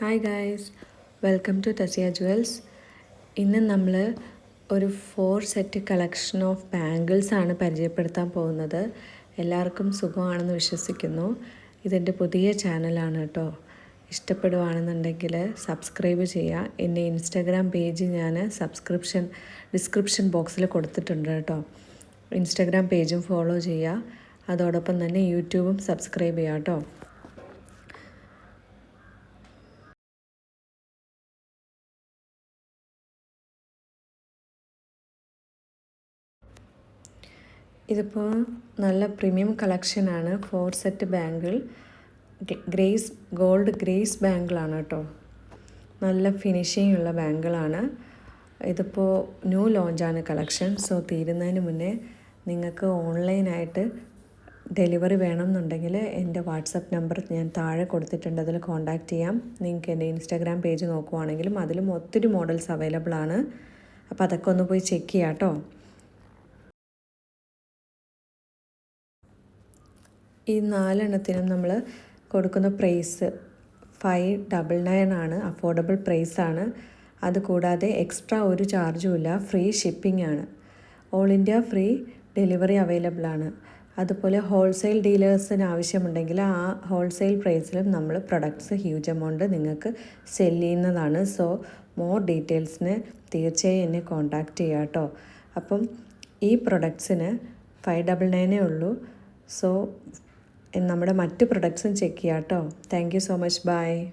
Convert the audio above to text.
Hi guys welcome to Thasiya jewels ഇന്ന് നമ്മൾ ഒരു four set collection of bangles ആണ് പരിചയപ്പെടുത്താൻ പോകുന്നത്. എല്ലാവർക്കും സുഖമാണെന്ന് വിശ്വസിക്കുന്നു. ഇതെന്റെ പുതിയ ചാനലാണ് കേട്ടോ. ഇഷ്ടപ്പെടുവാണെന്നുണ്ടെങ്കിൽ സബ്സ്ക്രൈബ് ചെയ്യുക എന്റെ ഇൻസ്റ്റാഗ്രാം പേജ് ഞാൻ സബ്സ്ക്രിപ്ഷൻ ഡിസ്ക്രിപ്ഷൻ ബോക്സിൽ കൊടുത്തിട്ടുണ്ട് കേട്ടോ. ഇൻസ്റ്റാഗ്രാം പേജും ഫോളോ ചെയ്യുക അതോടൊപ്പം തന്നെ യൂട്യൂബും സബ്സ്ക്രൈബ് ചെയ്യുക കേട്ടോ. ഇതിപ്പോൾ നല്ല പ്രീമിയം കളക്ഷനാണ് four set bangle. Grace gold grace ബാങ്കിളാണ് കേട്ടോ. നല്ല ഫിനിഷിംഗ് ഉള്ള ബാങ്കിളാണ്. ഇതിപ്പോൾ ന്യൂ ലോഞ്ചാണ് കളക്ഷൻ. സോ തീരുന്നതിന് മുന്നേ നിങ്ങൾക്ക് ഓൺലൈനായിട്ട് ഡെലിവറി വേണമെന്നുണ്ടെങ്കിൽ എന്റെ വാട്സപ്പ് നമ്പർ ഞാൻ താഴെ കൊടുത്തിട്ടുണ്ട്. അതിൽ കോൺടാക്റ്റ് ചെയ്യാം. നിങ്ങൾക്ക് എന്റെ ഇൻസ്റ്റാഗ്രാം പേജ് നോക്കുവാണെങ്കിലും അതിലും ഒത്തിരി മോഡൽസ് അവൈലബിൾ ആണ് അപ്പോൾ അതൊക്കെ ഒന്ന് പോയി ചെക്ക് ചെയ്യാം കേട്ടോ. ഈ നാലെണ്ണത്തിനും നമ്മൾ കൊടുക്കുന്ന പ്രൈസ് ഫൈവ് ഡബിൾ നയൻ ആണ് അഫോർഡബിൾ പ്രൈസാണ് അതുകൂടാതെ എക്സ്ട്രാ ഒരു ചാർജും ഇല്ല ഫ്രീ ഷിപ്പിംഗ് ആണ്. All India free delivery available ആണ്. അതുപോലെ ഹോൾസെയിൽ ഡീലേഴ്സിന് ആവശ്യമുണ്ടെങ്കിൽ ആ ഹോൾസെയിൽ പ്രൈസിലും നമ്മൾ പ്രൊഡക്ട്സ് ഹ്യൂജ് എമൗണ്ട് നിങ്ങൾക്ക് സെൽ ചെയ്യുന്നതാണ്. സോ മോർ ഡീറ്റെയിൽസിന് തീർച്ചയായും എന്നെ കോൺടാക്റ്റ് ചെയ്യുക കേട്ടോ അപ്പം ഈ പ്രൊഡക്ട്സിന് ഫൈവ് ഡബിൾ നയനേ ഉള്ളൂ. സോ നമ്മുടെ മറ്റ് പ്രൊഡക്ട്സും ചെക്ക് ചെയ്യാം കേട്ടോ thank you so much bye